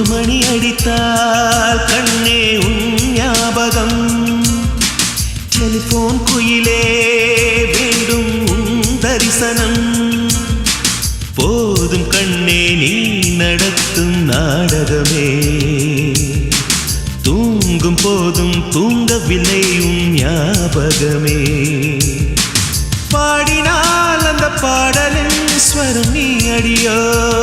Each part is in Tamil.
ஒரு மணி அடித்தால் கண்ணே உன் ஞாபகம். டெலிபோன் குயிலே வேண்டும் உன் தரிசனம். போதும் கண்ணே நீ நடத்தும் நாடகமே. தூங்கும் போதும் தூங்கவில்லை உன் ஞாபகமே. பாடினால் அந்த பாடலின் ஸ்வரம் நீ அடியோ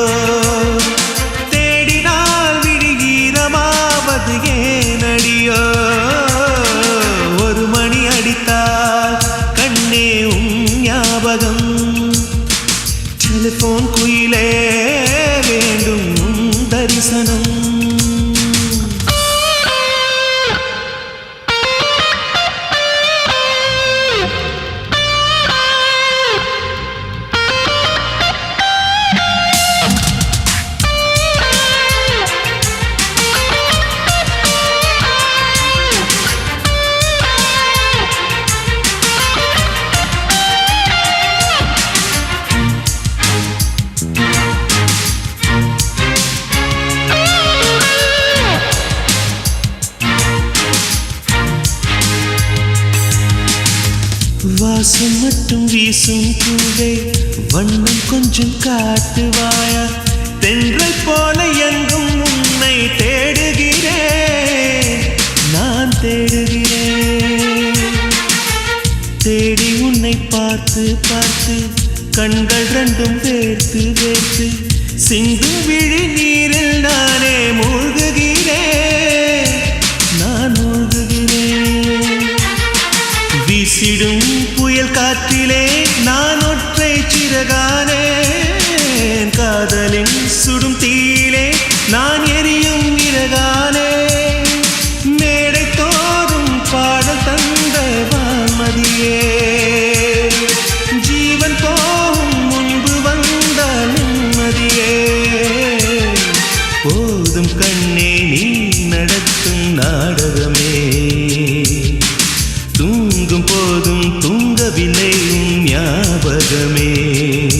தரிசனம் வாசம் மட்டும் வீசும் பூவே வண்ணம் கொஞ்சம் காட்டுவாயா தென்றல் போல எங்கும் உன்னை தேடுகிறேன். நான் தேடுகிறேன். தேடி உன்னை பார்த்து பார்த்து கண்கள் ரெண்டும் வேர்த்து வேர்த்து சிந்தும் விழி நீ ஞாபகமே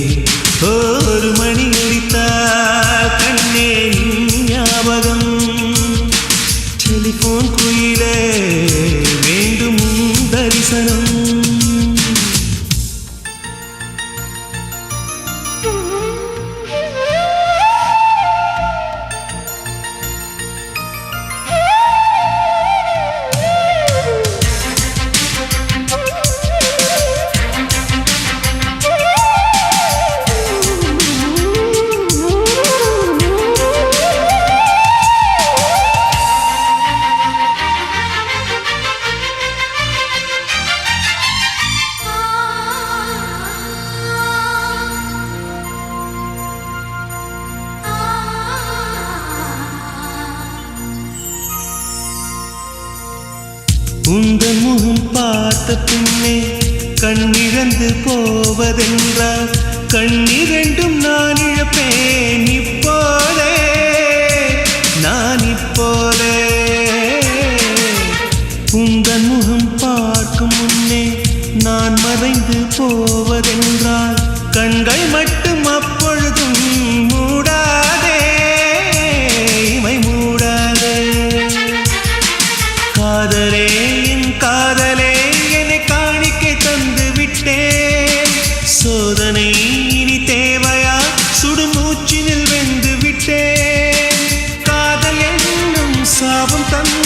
உங்கள் முகம் பார்த்த பின்னே கண்ணிழந்து போவதென்றால் கண்ணிரண்டும் என்னும் சாபம்